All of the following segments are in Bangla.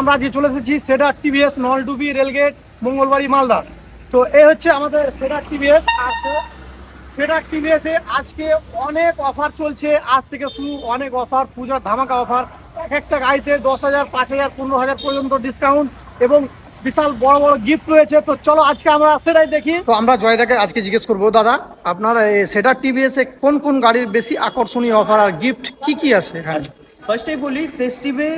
আমরা আজকে চলে এসেছি cider TVS Naldubi rail gate, Mangalbari Malda তো এই হচ্ছে আমাদের সেডার টিভিএস আর সেডার টিভিএস এ আজকে অনেক অফার চলছে। আজ থেকে শুরু অনেক অফার পূজার ধামাকা অফার এক একটা গাড়িতে দশ হাজার, পাঁচ হাজার, পনেরো হাজার পর্যন্ত ডিসকাউন্ট এবং বিশাল বড় বড় গিফট রয়েছে। তো চলো আজকে আমরা সেটাই দেখি। তো আমরা জয়দাকে আজকে জিজ্ঞেস করব, দাদা, আপনার সেডার টিভিএস এ কোন কোন গাড়ির বেশি আকর্ষণীয় অফার আর গিফট কি কি আছে এখানে? ফার্স্টে বলি ফেস্টিভে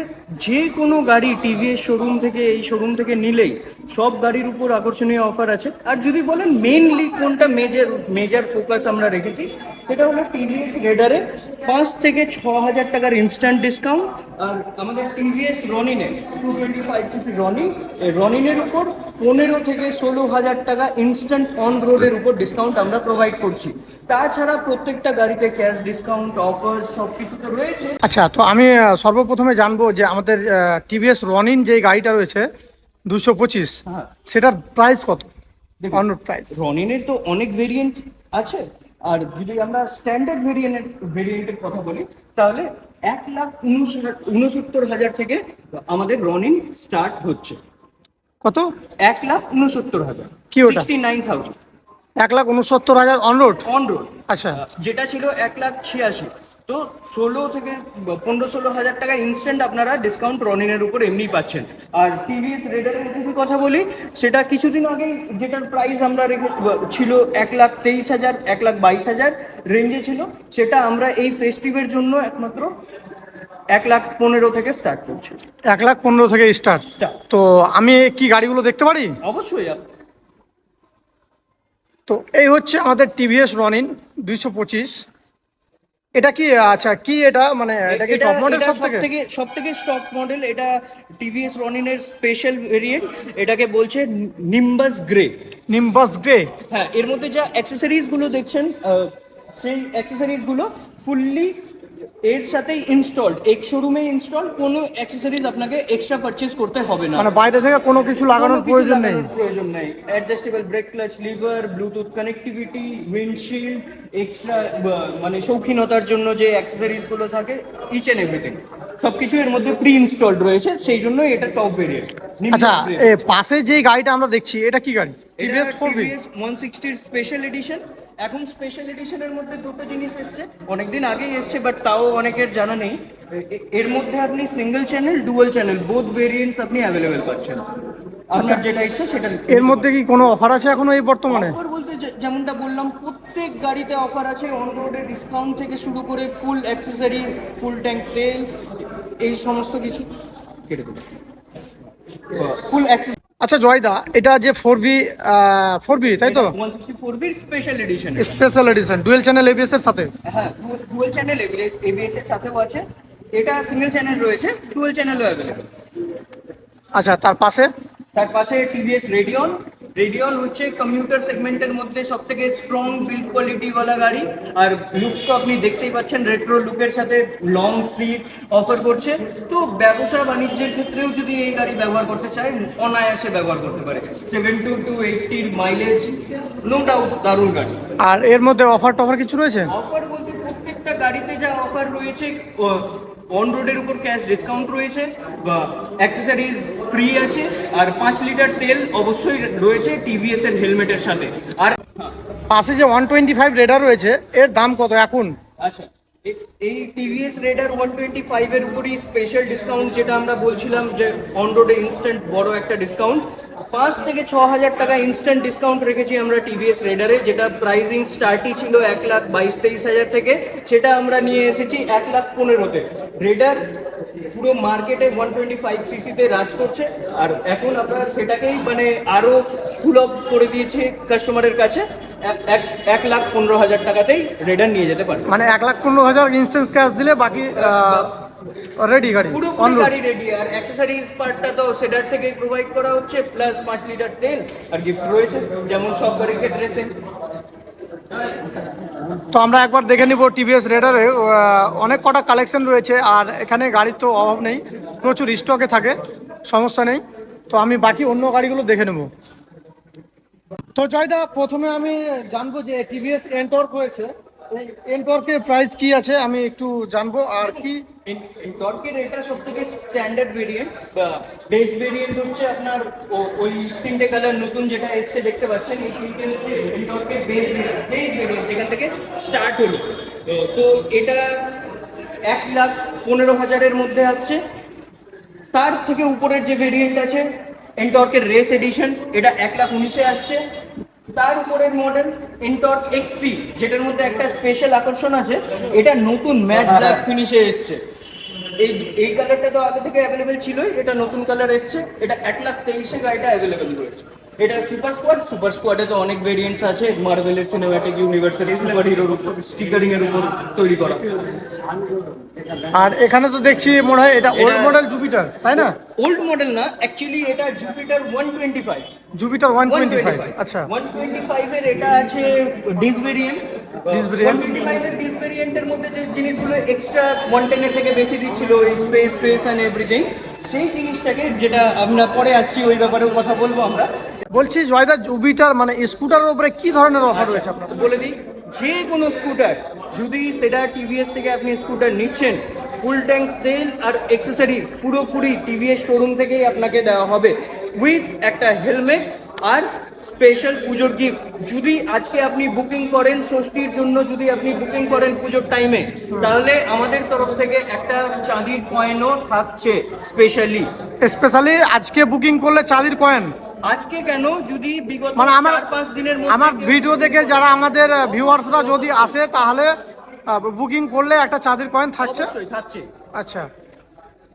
যে কোনো গাড়ি টিভিএস শোরুম থেকে, এই শোরুম থেকে নিলেই সব গাড়ির উপর আকর্ষণীয় অফার আছে। আর যদি বলেন মেইনলি কোনটা মেজর মেজর ফোকাস আমরা রেখেছি, সেটা হলো টিভিএস রেডারে পাঁচ থেকে ছ হাজার টাকার ইনস্ট্যান্ট ডিসকাউন্ট আর আমাদের টিভিএস রনিনে টু টোয়েন্টি ফাইভ সিসি এই রনিনের উপর পনেরো থেকে ষোলো হাজার টাকা ইনস্ট্যান্ট অন রোডের উপর ডিসকাউন্ট আমরা প্রোভাইড করছি। তাছাড়া প্রত্যেকটা গাড়িতে ক্যাশ ডিসকাউন্ট অফার সব কিছু তো রয়েছে। আচ্ছা তো আমি সর্বপ্রথমে জানব যে আমাদের টিভিএস রনিন যে গাড়িটা রয়েছে দুশো পঁচিশ হ্যাঁ। সেটার প্রাইস কত? অন প্রাইস রনিনের তো অনেক ভেরিয়েন্ট আছে আর যদি আমরা স্ট্যান্ডার্ড ভেরিয়েন্টের ভেরিয়েন্টের কথা বলি তাহলে এক লাখ উনসত্তর হাজার থেকে আমাদের রনিং স্টার্ট হচ্ছে। কত? এক লাখ উনসত্তর হাজার। কি ওটা? নাইন থাউজেন্ড এক লাখ উনসত্তর হাজার অন রোড অন রোড আচ্ছা। যেটা ছিল এক লাখ ছিয়াশি। তো ষোলো থেকে পনেরো ষোলো হাজার টাকা ইনস্ট্যান্ট আপনারা ডিসকাউন্ট রনিনের উপর এমনি পাচ্ছেন। আর টিভিএস রেডারের যদি কথা বলি সেটা কিছুদিন আগে যেটার প্রাইস আমরা রেখে ছিল এক লাখ তেইশ হাজার এক লাখ বাইশ হাজার রেঞ্জে ছিল সেটা আমরা এই ফেস্টিভের জন্য একমাত্র এক লাখ পনেরো থেকে স্টার্ট করছি। এক লাখ পনেরো থেকে স্টার্ট তো আমি কি গাড়িগুলো দেখতে পারি? অবশ্যই তো এই হচ্ছে আমাদের টিভিএস রনিন দুইশো পঁচিশ। এটা কি আচ্ছা কি এটা? মানে এটা কি টপ মডেল সব থেকে সব থেকে স্টক মডেল এটা টিভিএস রনিনের স্পেশাল ভেরিয়েন্ট এটাকে বলছে নিম্বাস গ্রে নিম্বাস গ্রে হ্যাঁ এর মধ্যে যা অ্যাক্সেসরিজগুলো দেখছেন সেই অ্যাক্সেসরিজগুলো ফুললি এর সাথেই ইনস্টলড এক শোরুমে ইনস্টল কোনো অ্যাক্সেসরিজ আপনাকে এক্সট্রা পারচেজ করতে হবে না। মানে বাইরে থেকে কোনো কিছু লাগানোর প্রয়োজন নেই। প্রয়োজন নেই। Adjustable brake clutch lever bluetooth connectivity windshield extra মানে শৌখিনতার জন্য যে অ্যাক্সেসরিজগুলো থাকে ইচ এন্ড এভরিথিং সবকিছু এর মধ্যে প্রি ইনস্টলড রয়েছে সেই জন্যই এটা টপ ভেরিয়েন্ট আচ্ছা এ পাশে যে গাড়িটা আমরা দেখছি এটা কি গাড়ি? টিভিএস ফোর বি ওয়ান সিক্সটির স্পেশাল এডিশন এখন স্পেশাল এডিশনের মধ্যে দুটো জিনিস এসছে। অনেকদিন আগেই এসছে বাট তাও অনেকের জানা নেই। এর মধ্যে আপনি single channel dual channel both variants আপনি অ্যাভেলেবেল পাচ্ছেন। আপনার যেটা ইচ্ছা সেটা এর মধ্যে কি কোনো অফার আছে এখনও এই বর্তমানে? অফার বলতে যেমনটা বললাম প্রত্যেক গাড়িতে অফার আছে। অন রোডে ডিসকাউন্ট থেকে শুরু করে ফুল অ্যাক্সেসরিজ ফুল ট্যাঙ্ক তেল এই সমস্ত কিছু। কেটে দেবো। ফুল অ্যাক্সেস আচ্ছা জয়দা এটা যে ফোর বি ফোর বি তাই তো? Special edition special edition dual channel ABS এর সাথে? হ্যাঁ ডুয়েল চ্যানেল এবিএস এর সাথেও আছে। এটা সিঙ্গেল চ্যানেল রয়েছে ডুয়েল চ্যানেলও অ্যাভেলেবেল আচ্ছা তার পাশে? তার পাশে টিভিএস রেডিয়ন। রেডিয়ন হচ্ছে কমিউটার সেগমেন্টের মধ্যে সব থেকে স্ট্রং বিল্ড কোয়ালিটি ওয়ালা গাড়ি। আর লুকস তো আপনি দেখতেই পাচ্ছেন রেট্রো লুকের সাথে লং সিট অফার করছে। তো ব্যবসা বাণিজ্যের ক্ষেত্রেও যদি এই গাড়ি ব্যবহার করতে চায় অনায়াসে ব্যবহার করতে পারে। সেভেন টু টু এইটির মাইলেজ নো ডাউট দারুণ গাড়ি। আর এর মধ্যে অফার টফার কিছু রয়েছে? অফার বলতে প্রত্যেকটা গাড়িতে যা অফার রয়েছে অন রোডের উপর ক্যাশ ডিসকাউন্ট রয়েছে বা অ্যাক্সেসরিজ ফ্রি আছে আর পাঁচ লিটার তেল অবশ্যই রয়েছে টিভিএস এর হেলমেটের সাথে। আর পাশে যে ওয়ান টোয়েন্টি ফাইভ রেডার রয়েছে এর দাম কত এখন? আচ্ছা এই টিভিএস রেডার ওয়ান টোয়েন্টি ফাইভের উপরই স্পেশাল ডিসকাউন্ট যেটা আমরা বলছিলাম যে অন রোডে ইনস্ট্যান্ট বড় একটা ডিসকাউন্ট পাঁচ থেকে ছ হাজার টাকা ইনস্ট্যান্ট ডিসকাউন্ট রেখেছি আমরা টিভিএস রেডারে যেটা প্রাইসিং স্টার্টই ছিল এক লাখ বাইশ তেইশ হাজার থেকে। সেটা আমরা নিয়ে এসেছি এক লাখ পনেরোতে। রেডার পুরো মার্কেটে ওয়ান টোয়েন্টি ফাইভ সিসিতে রাজ করছে। আর এখন আমরা সেটাকেই মানে আরও সুলভ করে দিয়েছি কাস্টমারের কাছে। এক- এক এক লাখ পনেরো হাজার টাকাতেই রেডার নিয়ে যেতে পারে মানে এক লাখ পনেরো হাজার ইনস্ট্যান্স ক্যাশ দিলে বাকি রেডি গাড়ি পুরো গাড়ি রেডি আর অ্যাক্সেসরিজ পার্টটা তো সেটার থেকে প্রোভাইড করা হচ্ছে প্লাস পাঁচ লিটার তেল আর গিফট রয়েছে যেমন সব গাড়ির ক্ষেত্রে same। তো আমরা একবার দেখে নিব টিভিএস রেডারে অনেক কটা কালেকশন রয়েছে আর এখানে গাড়ির তো অভাব নেই প্রচুর স্টকে থাকে সমস্যা নেই। তো আমি বাকি অন্য গাড়িগুলো দেখে নেব। তো জয়দা প্রথমে আমি জানব যে টিভিএস এন্টর্ক রয়েছে এনটর্কের প্রাইস কি আছে আমি একটু জানব, আর কি? টর্কের এটা সব থেকে স্ট্যান্ডার্ড ভেরিয়েন্ট বেস ভেরিয়েন্ট হচ্ছে আপনার ওই তিনটে কালার নতুন যেটা এসছে দেখতে পাচ্ছেন, এই তিনটে হচ্ছে টর্কের বেস বেস ভেরিয়েন্ট যেখান থেকে স্টার্ট হলো। তো এটা এক লাখ পনেরো হাজারের মধ্যে আসছে। তার থেকে উপরের যে ভেরিয়েন্ট আছে এনটর্কের রেস এডিশন এটা এক লাখ উনিশে আসছে। তার উপরের মডেল ইনটর এক্সপি যেটার মধ্যে একটা স্পেশাল আকর্ষণ আছে এটা নতুন ম্যাট ব্ল্যাক ফিনিশে এসছে। এই এই কালারটা তো আগে থেকে অ্যাভেলেবেল ছিলই এটা নতুন কালার এসছে এটা এক লাখ তেইশে গাড়িটা অ্যাভেলেবেল রয়েছে। এটা সুপার স্কোয়াড সুপার স্কোয়াডে তো অনেক ভেরিয়েন্টস আছে। মার্ভেলের সিনেম্যাটিক ইউনিভার্সের সুপার হিরোর উপর স্টিকারিং এর উপর তৈরি করা। আর এখানে তো দেখছি মনে হয় এটা ওল্ড মডেল জুপিটার তাই না? ওল্ড মডেল না অ্যাকচুয়ালি এটা Jupiter one twenty five Jupiter one twenty five আচ্ছা 125 এর এটা আছে ডিস ভেরিয়েন্ট? 125 এর ডিস ভেরিয়েন্টের মধ্যে যে জিনিসগুলো এক্সট্রা 110 এর থেকে বেশি দিচ্ছিল স্পেস স্পেস এন্ড এভরিথিং সেই জিনিসটাকে যেটা আমরা পরে আসছি ওই ব্যাপারেও কথা বলব আমরা। বলছি জয়দা জুবিটার মানে স্কুটারের উপরে কি ধরনের অফার রয়েছে আপনার বলে দিই যে কোনো স্কুটার যদি সেটা টিভিএস থেকে আপনি স্কুটার নিচ্ছেন ফুল ট্যাঙ্ক তেল আর এক্সেসরিজ পুরোপুরি টিভিএস শোরুম থেকেই আপনাকে দেওয়া হবে। উইথ একটা হেলমেট আর স্পেশাল পুজোর গিফট যদি আজকে আপনি বুকিং করেন ষষ্ঠীর জন্য যদি আপনি বুকিং করেন পুজোর টাইমে তাহলে আমাদের তরফ থেকে একটা চাঁদির কয়েনও থাকছে স্পেশালি স্পেশালি আজকে বুকিং করলে চাঁদির কয়েন আজকে কেন? যদি বিগত মানে আমার পাঁচ দিনের আমার ভিডিও দেখে যারা আমাদের ভিউয়ার্সরা যদি আসে তাহলে বুকিং করলে একটা চাঁদির কয়েন থাকছে। থাকছে। আচ্ছা।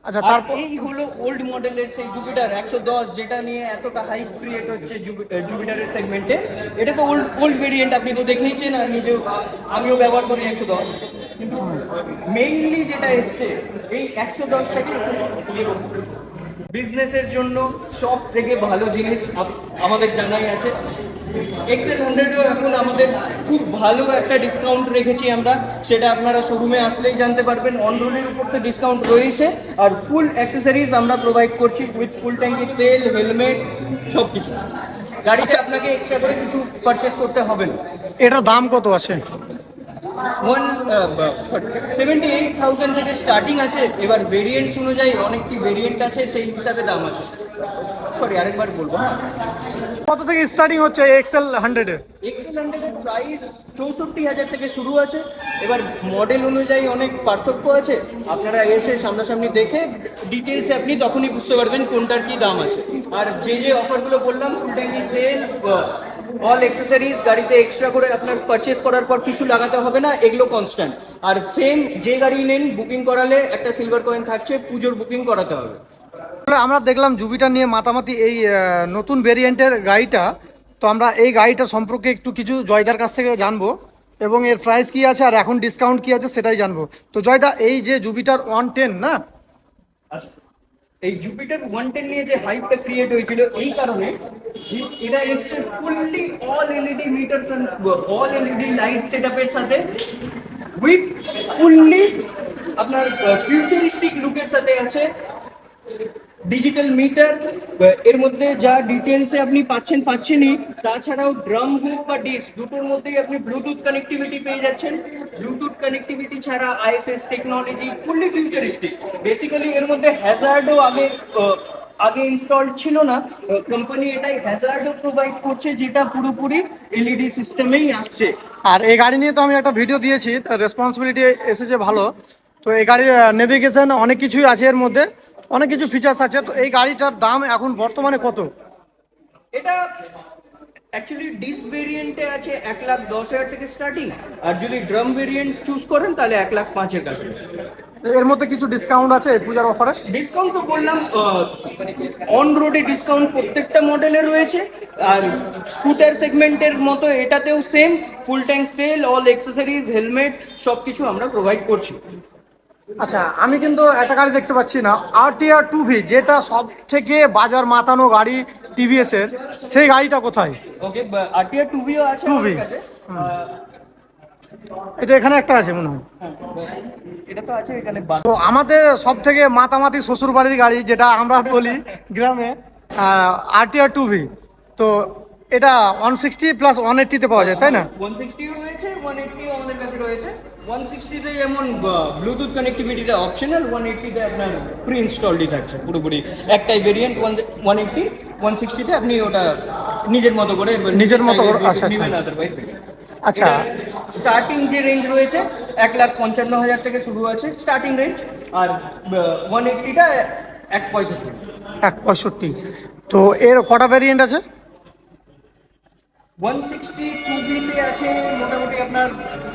আচ্ছা তারপর? এই হলো ওল্ড মডেলের সেই জুপিটার একশো দশ যেটা নিয়ে এতটা হাইপ ক্রিয়েট হচ্ছে জুপি- জুপিটারের সেগমেন্টে এটা তো ওল্ড ওল্ড ভেরিয়েন্ট আপনি তো দেখেইছেন আর নিজেও আমিও ব্যবহার করি একশো দশ। কিন্তু মেইনলি যেটা এসছে এই একশো দশটাকে বিজনেসের জন্য সব থেকে ভালো জিনিস আমাদের জানাই আছে এক্সেল হান্ড্রেডেও এখন আমাদের খুব ভালো একটা ডিসকাউন্ট রেখেছি আমরা। সেটা আপনারা শোরুমে আসলেই জানতে পারবেন। অন রোডের উপর তো ডিসকাউন্ট রয়েছে। আর ফুল অ্যাক্সেসরিজ আমরা প্রোভাইড করছি উইথ ফুল ট্যাঙ্কি তেল হেলমেট সব কিছু গাড়িতে আপনাকে এক্সট্রা করে কিছু পারচেস করতে হবে না। এটার দাম কত আছে? ওয়ান সেভেন্টি এইট থাউজেন্ড থেকে স্টার্টিং আছে। এবার ভেরিয়েন্টস অনুযায়ী অনেকটি ভেরিয়েন্ট আছে সেই হিসাবে দাম আছে। সরি আরেকবার বলব হ্যাঁ। কত থেকে স্টার্টিং হচ্ছে এক্সেল হান্ড্রেডের এক্সেল হান্ড্রেডের প্রাইস চৌষট্টি হাজার থেকে শুরু আছে। এবার মডেল অনুযায়ী অনেক পার্থক্য আছে। আপনারা এসে সামনাসামনি দেখে ডিটেলসে আপনি তখনই বুঝতে পারবেন কোনটার কি দাম আছে। আর যে যে অফারগুলো বললাম ফুল ট্যাঙ্কি তেল অল এক্সেসরিজ গাড়িতে এক্সট্রা করে আপনার পারচেস করার পর কিছু লাগাতে হবে না এগুলো কনস্ট্যান্ট আর সেম যে গাড়ি নেন বুকিং করালে একটা সিলভার কয়েন থাকছে পুজোর বুকিং করাতে হবে। তাহলে আমরা দেখলাম জুবিটা নিয়ে মাতামাতি এই নতুন ভেরিয়েন্টের গাড়িটা। তো আমরা এই গাড়িটা সম্পর্কে একটু কিছু জয়দার কাছ থেকে জানব। এবং এর প্রাইস কি আছে আর এখন ডিসকাউন্ট কি আছে সেটাই জানব। তো জয়দা এই যে জুপিটার ওয়ান টেন না? আচ্ছা, এই জুপিটার ওয়ান টেন নিয়ে যে হাইপটা ক্রিয়েট হয়েছিল এই কারণে যে এরা এসছে fully all LED meter all LED light সেটআপের সাথে উইথ ফুললি আপনার ফিউচারিস্টিক লুকের সাথে আছে। ডিজিটাল মিটার এর মধ্যে যা ডিটেলসে আপনি পাচ্ছেন, পাচ্ছেনই। তাছাড়াও ড্রাম হোক বা ডিস্ক দুটোর মধ্যেই আপনি ব্লুটুথ কানেক্টিভিটি পেয়ে যাচ্ছেন। ব্লুটুথ কানেক্টিভিটি ছাড়া ISS technology fully futuristic basically এর মধ্যে হ্যাজার্ডও আগে আগে ইনস্টল ছিল না। কোম্পানি এটাই হ্যাজার্ডও প্রোভাইড করছে, যেটা পুরোপুরি এলইডি সিস্টেমেই আসছে। আর এই গাড়ি নিয়ে তো আমি একটা ভিডিও দিয়েছি রেসপন্সিবিলিটি এসেছে ভালো। তো এই গাড়ির নেভিগেশন অনেক কিছুই আছে এর মধ্যে। অনেক কিছু ফিচার্স আছে তো এই গাড়িটার দাম এখন বর্তমানে কত? এটা অ্যাকচুয়ালি ডিস ভেরিয়েন্টে আছে এক লাখ দশ হাজার থেকে স্টার্টিং আর যদি ড্রাম ভেরিয়েন্ট চুজ করেন তাহলে এক লাখ পাঁচের কাছে এর মধ্যে কিছু ডিসকাউন্ট আছে পূজার অফারে ডিসকাউন্ট তো বললাম অন রোডে ডিসকাউন্ট প্রত্যেকটা মডেলে রয়েছে আর স্কুটার সেগমেন্টের মতো এটাতেও সেম ফুল ট্যাঙ্ক তেল অল এক্সেসরিজ হেলমেট সব কিছু আমরা প্রোভাইড করছি। আচ্ছা আমি কিন্তু একটা গাড়ি দেখতে পাচ্ছি না আর টি ভি যেটা সব থেকে বাজার মাতানো গাড়ি টিভিএস এর সেই গাড়িটা কোথায়? ওকে আরটিআর টু ভিও আছে 2V আমাদের এটা এখানে একটা আছে মনে হয়। হ্যাঁ, এটা তো আছে এখানে তো আমাদের সব থেকে মাতামাতি শ্বশুর বাড়ির গাড়ি যেটা আমরা বলি গ্রামে আর টি আর টু ভি তো এটা ওয়ান সিক্সটি প্লাস ওয়ান এইট্টিতে পাওয়া যায় তাই না? ওয়ান সিক্সটিও রয়েছে ওয়ান এইটটিও আমাদের কাছে রয়েছে। ওয়ান সিক্সটিতে যেমন ব্লুটুথ কানেক্টিভিটিটা অপশনাল ওয়ান এইটটিতে আপনার প্রি ইনস্টলডই থাকছে পুরোপুরি একটাই variant one one eighty one সিক্সটিতে আপনি ওটা নিজের মতো করে নিজের মতো করে, আচ্ছা, আচ্ছা। আচ্ছা। স্টার্টিং যে রেঞ্জ রয়েছে এক লাখ পঞ্চান্ন হাজার থেকে শুরু আছে স্টার্টিং রেঞ্জ আর ওয়ান এইটটিটা এক পঁয়ষট্টি। এক পঁয়ষট্টি। তো এর কটা ভ্যারিয়েন্ট আছে? ওয়ান সিক্সটি টু জিতে আছে মোটামুটি আপনার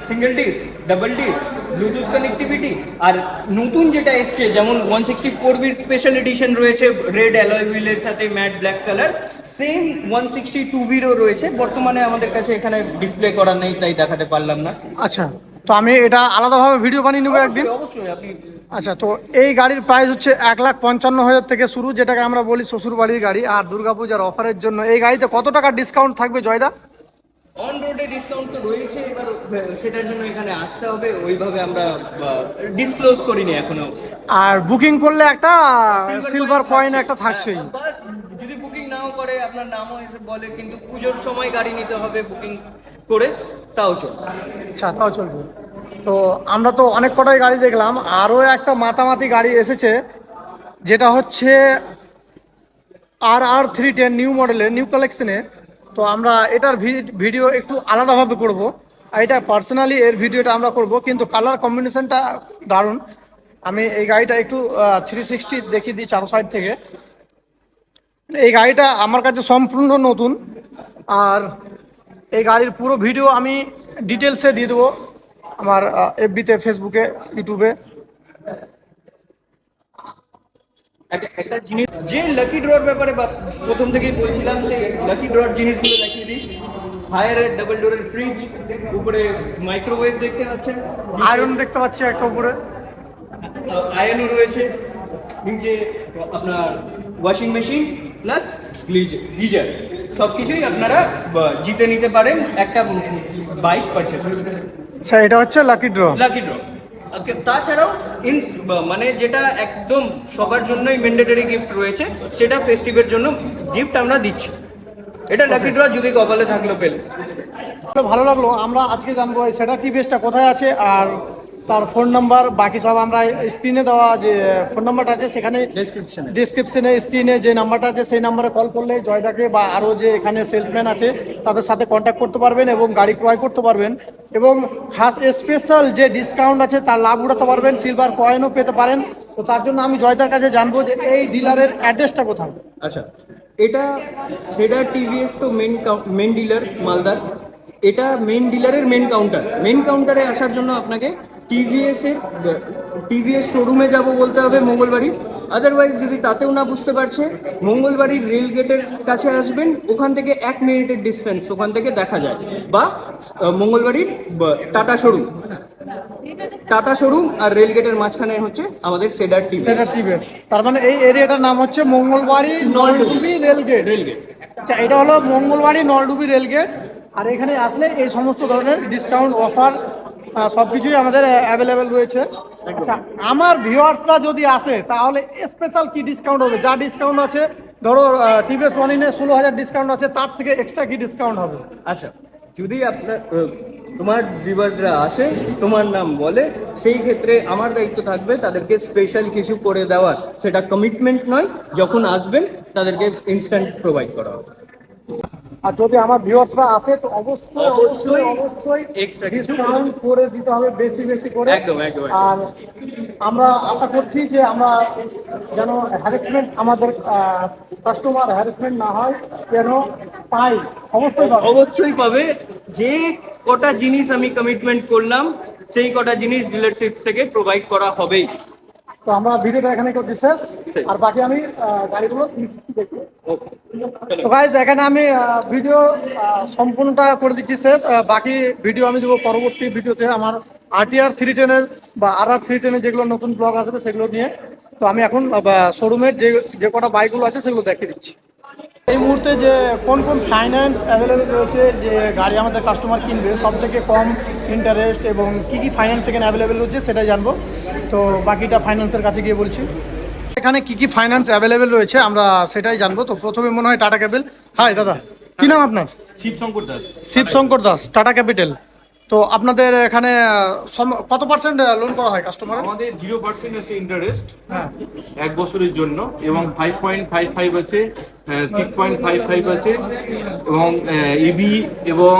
single disc double disc bluetooth connectivity আর নতুন যেটা এসছে, যেমন ওয়ান সিক্সটি ফোর বির স্পেশাল এডিশন রয়েছে রেড অ্যালয় হুইলের সাথে matte black colour same one sixty two বিরও রয়েছে, বর্তমানে আমাদের কাছে এখানে ডিসপ্লে করা নেই, তাই দেখাতে পারলাম না। আচ্ছা তো আমি এটা আলাদাভাবে ভিডিও বানিয়ে নেব একদিন। আচ্ছা তো এই গাড়ির প্রাইস হচ্ছে এক লাখ পঞ্চান্ন হাজার থেকে শুরু যেটাকে আমরা বলি শ্বশুর বাড়ির গাড়ি আর দুর্গাপূজার অফারের জন্য এই গাড়িতে কত টাকা ডিসকাউন্ট থাকবে জয়দা? অন রোডে ডিসকাউন্ট তো রয়েছে এবার সেটার জন্য এখানে আসতে হবে। ওইভাবে আমরা ডিসক্লোজ করিনি এখনও। আর বুকিং করলে একটা সিলভার কয়েন একটা থাকছেই। যদি বুকিং নাও করে আপনার নামও এসে বলে কিন্তু পুজোর সময় গাড়ি নিতে হবে বুকিং করে তাও চলবে। আচ্ছা তাও চলবে। তো আমরা তো অনেক কটাই গাড়ি দেখলাম আরও একটা মাতামাতি গাড়ি এসেছে যেটা হচ্ছে R R three ten new মডেলে নিউ কালেকশনে তো আমরা এটার ভিডিও একটু আলাদাভাবে করব। আর এটা পার্সোনালি এর ভিডিওটা আমরা করব, কিন্তু কালার কম্বিনেশনটা দারুণ। আমি এই গাড়িটা একটু থ্রি সিক্সটি দেখিয়ে দিই চারো সাইড থেকে। এই গাড়িটা আমার কাছে সম্পূর্ণ নতুন। আর এই গাড়ির পুরো ভিডিও আমি ডিটেলসে দিয়ে দেবো আমার এফবিতে ফেসবুকে ইউটিউবে একটা একটা জিনিস যে লাকি ড্রর ব্যাপারে প্রথম থেকেই বলছিলাম সেই লাকি ড্রর জিনিসগুলো দেখিয়ে দিই। হায়ার ডাবল ডোরের ফ্রিজ উপরে মাইক্রোওয়েভ দেখতে পাচ্ছেন। আয়রন দেখতে পাচ্ছি একটা উপরে। আয়নও রয়েছে। নিচে আপনার ওয়াশিং মেশিন প্লাস গিজার সব কিছুই আপনারা জিতে নিতে পারেন একটা বাইক পারচেস আচ্ছা এটা হচ্ছে লাকি ড্র লাকি ড্র তাছাড়াও ইন মানে যেটা একদম সবার জন্যই ম্যান্ডেটরি গিফট রয়েছে সেটা ফেস্টিভের জন্য গিফট আমরা দিচ্ছি। এটা লাকি ড্র যদি কপালে থাকল পেলে ভালো লাগল আমরা আজকে জানব সেটা টিভিএসটা কোথায় আছে আর তার ফোন নাম্বার বাকি সব আমরা স্ক্রিনে দেওয়া যে ফোন নাম্বারটা আছে সেখানে ডেসক্রিপশনে ডিসক্রিপশনে স্ক্রিনে যে নাম্বারটা আছে সেই নাম্বারে কল করলে জয়দাকে বা আরও যে এখানে সেলসম্যান আছে তাদের সাথে কন্ট্যাক্ট করতে পারবেন এবং গাড়ি ক্রয় করতে পারবেন। এবং খাস স্পেশাল যে ডিসকাউন্ট আছে তার লাভ উঠাতে পারবেন সিলভার কয়েনও পেতে পারেন। তো তার জন্য আমি জয়দার কাছে জানব যে এই ডিলারের অ্যাড্রেসটা কোথায়। আচ্ছা এটা সেডার টিভিএস তো মেন মেন ডিলার মালদার। এটা মেন ডিলারের মেন কাউন্টার মেন কাউন্টারে আসার জন্য আপনাকে টিভিএস এর টিভিএস শোরুমে যাব বলতে হবে মঙ্গলবাড়ি। আদারওয়াইজ যদি তাতেও না বুঝতে পারছে মঙ্গলবাড়ির রেল গেটের কাছে আসবেন ওখান থেকে এক মিনিটের ডিস্টেন্স ওখান থেকে দেখা যায়। বা মঙ্গলবাড়ির টাটা শোরুম টাটা শোরুম আর রেল গেটের মাঝখানে হচ্ছে আমাদের সেডার টিভি সেটা টিভিএস তার মানে এই এরিয়াটার নাম হচ্ছে Mangalbari Naldubi rail gate rail gate আচ্ছা এটা হলো মঙ্গলবাড়ি নলডুবি রেলগেট আর এখানে আসলে এই সমস্ত ধরনের ডিসকাউন্ট অফার সব কিছুই আমাদের অ্যাভেলেবেল রয়েছে। আচ্ছা আমার ভিউয়ার্সরা যদি আসে, তাহলে স্পেশাল কি ডিসকাউন্ট হবে? যা ডিসকাউন্ট আছে, ধরো টিভিএস ওয়ান ইনে ষোলো হাজার ডিসকাউন্ট আছে, তার থেকে এক্সট্রা কি ডিসকাউন্ট হবে? আচ্ছা যদি আপনার তোমার ভিউয়ার্সরা আসে, তোমার নাম বলে, সেই ক্ষেত্রে আমার দায়িত্ব থাকবে তাদেরকে স্পেশাল কিছু করে দেওয়ার। সেটা কমিটমেন্ট নয়, যখন আসবেন, তাদেরকে ইনস্ট্যান্ট প্রোভাইড করা হবে। আর যদি আমার ভিউয়ার্সরা আসে তো অবশ্যই অবশ্যই অবশ্যই ডিসকাউন্ট করে দিতে হবে বেশি বেশি করে একদম, একদম, একদম। আর আমরা আশা করছি যে আমরা যেন হ্যারাসমেন্ট আমাদের কাস্টমার হ্যারাসমেন্ট না হয় যেন পাই অবশ্যই পাবো। অবশ্যই পাবে যে কটা জিনিস আমি কমিটমেন্ট করলাম সেই কটা জিনিস ডিলারশিপ থেকে প্রোভাইড করা হবেই তো আমরা ভিডিওটা এখানে করছি শেষ আর বাকি আমি গাড়িগুলো দেখব তো গাইজ এখানে আমি ভিডিও সম্পূর্ণটা করে দিচ্ছি শেষ। বাকি ভিডিও আমি দেবো পরবর্তী ভিডিওতে আমার আরটিআর থ্রি টেনের বা আর আর থ্রি টেনের যেগুলো নতুন ব্লগ আসবে সেগুলো নিয়ে। তো আমি এখন শোরুমের যে যে কটা বাইকগুলো আছে সেগুলো দেখে দিচ্ছি। এই মুহূর্তে যে কোন কোন ফাইন্যান্স অ্যাভেলেবেল রয়েছে যে গাড়ি আমাদের কাস্টমার কিনবে সব থেকে কম ইন্টারেস্ট এবং কী কী ফাইন্যান্স এখানে অ্যাভেলেবেল রয়েছে সেটাই জানব। তো বাকিটা ফাইন্যান্সের কাছে গিয়ে বলছি। এখানে কি কি ফাইন্যান্স অ্যাভেলেবেল রয়েছে আমরা সেটাই জানব। তো প্রথমে মনে হয় টাটা কেবল হাই দাদা কি নাম আপনার? শিবশঙ্কর দাস। শিব শঙ্কর দাস টাটা ক্যাপিটাল তো আপনাদের এখানে কত পার্সেন্ট লোন করা হয় কাস্টমার আমাদের জিরো পার্সেন্ট আছে ইন্টারেস্ট হ্যাঁ। এক বছরের জন্য এবং ফাইভ পয়েন্ট ফাইভ ফাইভ আছে সিক্স পয়েন্ট ফাইভ ফাইভ আছে এবং ইবি এবং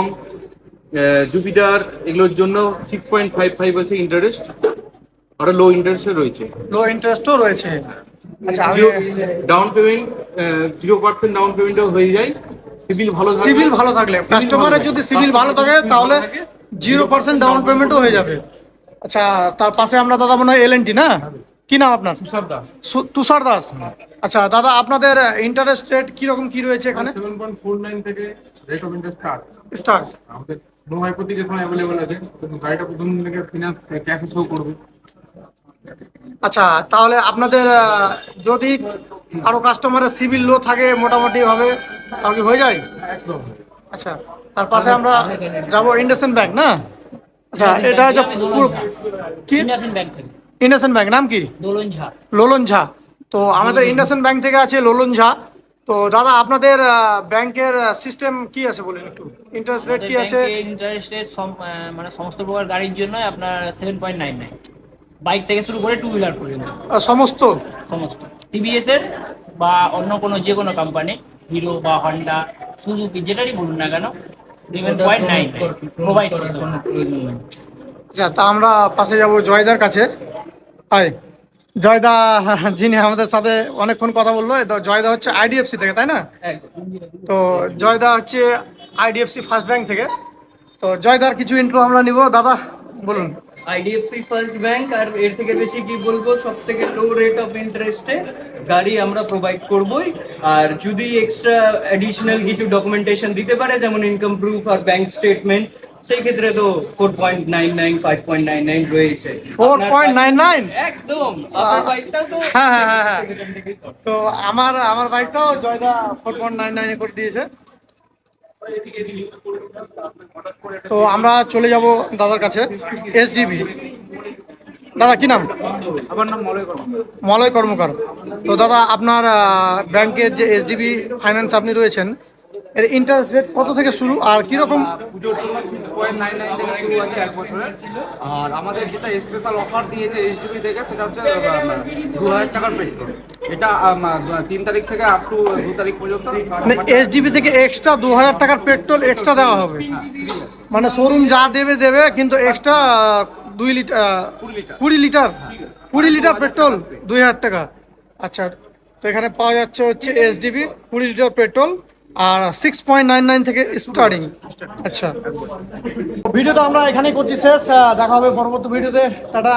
জুপিটার এগুলোর জন্য সিক্স পয়েন্ট ফাইভ ফাইভ আছে ইন্টারেস্ট আরও লো ইন্টারেস্টও রয়েছে। লো ইন্টারেস্টও রয়েছে। আচ্ছা down payment zero percent down পেমেন্টও হয়ে যায়। সিভিল ভালো সিভিল ভালো থাকলে। কাস্টমারের যদি সিভিল ভালো থাকে তাহলে জিরো পার্সেন্ট ডাউন পেমেন্টও হয়ে যাবে। আচ্ছা তার পাশে আমরা দাদা মনে হয় এল না? কি নাম আপনার? তুষার দাস। তুষার দাস। আচ্ছা দাদা আপনাদের ইন্টারেস্ট রেট কীরকম কি রয়েছে এখানে? সেভেন পয়েন্ট ফোর নাইন থেকে rate of interest start start আমাদের নো হাইপোথিকেশন আছে। কিন্তু গাড়িটা প্রথম থেকে ফিনান্স ক্যাশে শো করবে। আচ্ছা তাহলে আপনাদের যদি আরও কাস্টমারের সিভিল লো থাকে মোটামুটি হবে তাহলে হয়ে যায়? একদম। আচ্ছা। তার পাশে আমরা যাব ইন্ডাসেন্ড ব্যাংক না? আচ্ছা এটা পুরো কি? ইন্ডাসিন ব্যাংক নাম কি? দোলন ঝা। লোলন ঝা। তো আমাদের ইন্ডাসেন্ড ব্যাংক থেকে আছে লোলন ঝা। তো দাদা আপনাদের ব্যাংকের সিস্টেম কি আছে বলুন একটু? ইন্টারেস্ট রেট কি আছে? ইন্টারেস্ট রেট মানে সমস্ত প্রকার গাড়ির জন্য আপনার seven point nine nine bike থেকে শুরু করে টু হুইলার পর্যন্ত সমস্ত? সমস্ত। টিভিএস এর বা অন্য কোনো যে কোনো কোম্পানি হিরো বা হন্ডা সুজুকি যেটারই বলুন না কেন প্রোভাইড করতে আচ্ছা তা আমরা পাশে যাব জয়দার কাছে। হাই জয়দা যিনি আমাদের সাথে অনেকক্ষণ কথা বলল জয়দা হচ্ছে আইডিএফসি থেকে তাই না? তো জয়দা হচ্ছে আইডিএফসি ফার্স্ট ব্যাংক থেকে। তো জয়দার কিছু ইন্ট্রো আমরা নিব। দাদা বলুন। আইডিএফসি ফার্স্ট ব্যাংক আর এর থেকে বেশি কি বলব সব থেকে লো রেট অফ ইন্টারেস্টে গাড়ি আমরা প্রোভাইড করবই। আর যদি এক্সট্রা অ্যাডিশনাল কিছু ডকুমেন্টেশন দিতে পারে যেমন ইনকাম প্রুফ আর ব্যাংক স্টেটমেন্ট সেই ক্ষেত্রে তো four point nine nine five point nine nine রয়েছে। 4.99? একদম। আপনার বাইকটা তো হ্যাঁ, হ্যাঁ, হ্যাঁ, হ্যাঁ। তো। আমার আমার বাইকটাও জয়দা ফোর পয়েন্ট নাইন নাইনে করে দিয়েছে। তো আমরা চলে যাব দাদার কাছে এসডিবি দাদা কি নাম? আমার নাম মলয় কর্মকার। মলয় কর্মকার। তো দাদা আপনার ব্যাংকের যে এসডিবি ফাইন্যান্স আপনি রয়েছেন এর ইন্টারেস্ট রেট কত থেকে শুরু? আর কীরকম? পুজোর জন্য সিক্স পয়েন্ট নাইন নাইন থেকে শুরু আছে এক বছরের। আর আমাদের যেটা স্পেশাল অফার দিয়েছে এইচডিবি থেকে সেটা হচ্ছে দু হাজার টাকার পেট্রোল এটা তিন তারিখ থেকে আপ টু দু তারিখ পর্যন্ত মানে এসডিবি থেকে এক্সট্রা দু হাজার টাকার পেট্রোল এক্সট্রা দেওয়া হবে। মানে শোরুম যা দেবে দেবে কিন্তু এক্সট্রা দুই লিটার কুড়ি লিটার। কুড়ি লিটার? কুড়ি লিটার পেট্রোল দুই হাজার টাকা। আচ্ছা তো এখানে পাওয়া যাচ্ছে হচ্ছে এসডিবি কুড়ি লিটার পেট্রোল আর সিক্স পয়েন্ট নাইন নাইন থেকে স্টার্টিং আচ্ছা। ভিডিওটা আমরা এখানেই করছি শেষ। দেখা হবে পরবর্তী ভিডিওতে। টাটা।